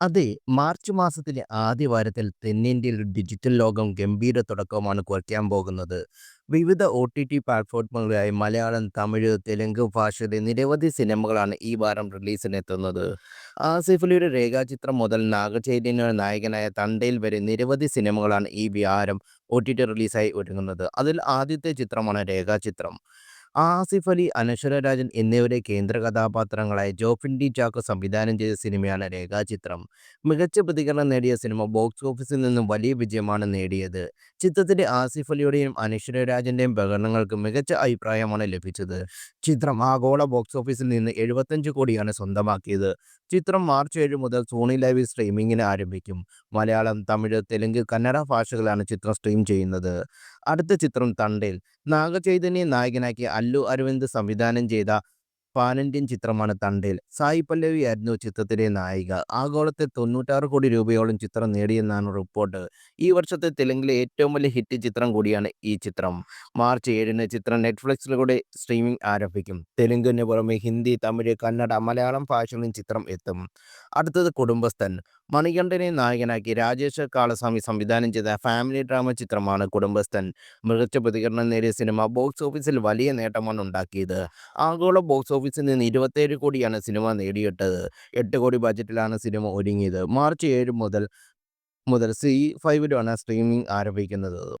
അതെ, മാർച്ച് മാസത്തിലെ ആദ്യ വാരത്തിൽ തെന്നിന്ത്യയിൽ ഡിജിറ്റൽ ലോകം ഗംഭീര തുടക്കമാണ് കുറിക്കാൻ പോകുന്നത്. വിവിധ ഒ ടി ടി പ്ലാറ്റ്ഫോമുകളായി മലയാളം, തമിഴ്, തെലുങ്ക് ഭാഷയിലെ നിരവധി സിനിമകളാണ് ഈ വാരം റിലീസിനെത്തുന്നത്. ആസിഫ് അലിയുടെ രേഖാചിത്രം മുതൽ നാഗചൈതന്യ നായകനായ തണ്ടയിൽ വരെ നിരവധി സിനിമകളാണ് ഈ വാരം ടി റിലീസായി ഒരുങ്ങുന്നത്. അതിൽ ആദ്യത്തെ ചിത്രമാണ് രേഖാചിത്രം. ആസിഫ് അലി, അനശ്വര രാജൻ എന്നിവരെ കേന്ദ്ര കഥാപാത്രങ്ങളായ ജോഫിൻ ഡി ചാക്കോ സംവിധാനം ചെയ്ത സിനിമയാണ് രേഖാചിത്രം. മികച്ച പ്രതികരണം നേടിയ സിനിമ ബോക്സ് ഓഫീസിൽ നിന്നും വലിയ വിജയമാണ് നേടിയത്. ചിത്രത്തിലെ ആസിഫ് അലിയുടെയും അനശ്വര രാജന്റെയും പ്രകടനങ്ങൾക്ക് മികച്ച അഭിപ്രായമാണ് ലഭിച്ചത്. ചിത്രം ആഗോള ബോക്സ് ഓഫീസിൽ നിന്ന് എഴുപത്തഞ്ച് കോടിയാണ് സ്വന്തമാക്കിയത്. ചിത്രം മാർച്ച് ഏഴ് മുതൽ സോണി ലൈവ് സ്ട്രീമിംഗിന് ആരംഭിക്കും. മലയാളം, തമിഴ്, തെലുങ്ക്, കന്നഡ ഭാഷകളാണ് ചിത്രം സ്ട്രീം ചെയ്യുന്നത്. അടുത്ത ചിത്രം തണ്ടേൽ. നാഗചൈതന്യ നായകനാക്കി അല്ലു അരവിന്ദ് സംവിധാനം ചെയ്ത പാൻ-ഇന്ത്യൻ ചിത്രമാണ് തണ്ടേൽ. സായി പല്ലവി ആയിരുന്നു ചിത്രത്തിലെ നായിക. ആഗോളത്തിൽ തൊണ്ണൂറ്റാറ് കോടി രൂപയോളം ചിത്രം നേടിയെന്നാണ് റിപ്പോർട്ട്. ഈ വർഷത്തെ തെലുങ്കിലെ ഏറ്റവും വലിയ ഹിറ്റ് ചിത്രം കൂടിയാണ് ഈ ചിത്രം. മാർച്ച് ഏഴിന് ചിത്രം നെറ്റ്ഫ്ലിക്സിലൂടെ സ്ട്രീമിംഗ് ആരംഭിക്കും. തെലുങ്കിന് പുറമെ ഹിന്ദി, തമിഴ്, കന്നഡ, മലയാളം ഭാഷകളിൽ ചിത്രം എത്തും. അടുത്തത് കുടുംബസ്ഥൻ. മണികണ്ഠനെ നായകനാക്കി രാജേഷ് കാളസ്വാമി സംവിധാനം ചെയ്ത ഫാമിലി ഡ്രാമ ചിത്രമാണ് കുടുംബസ്ഥൻ. മികച്ച പ്രതികരണം നേടിയ സിനിമ ബോക്സ് ഓഫീസിൽ വലിയ നേട്ടമാണ് ഉണ്ടാക്കിയത്. ആഗോള ബോക്സ് ഓഫീസിൽ നിന്ന് ഇരുപത്തേഴ് കോടിയാണ് സിനിമ നേടിയിട്ടത്. എട്ട് കോടി ബജറ്റിലാണ് സിനിമ ഒരുങ്ങിയത്. മാർച്ച് ഏഴ് മുതൽ മുതൽ സി ഫൈവിലാണ് സ്ട്രീമിംഗ് ആരംഭിക്കുന്നത്.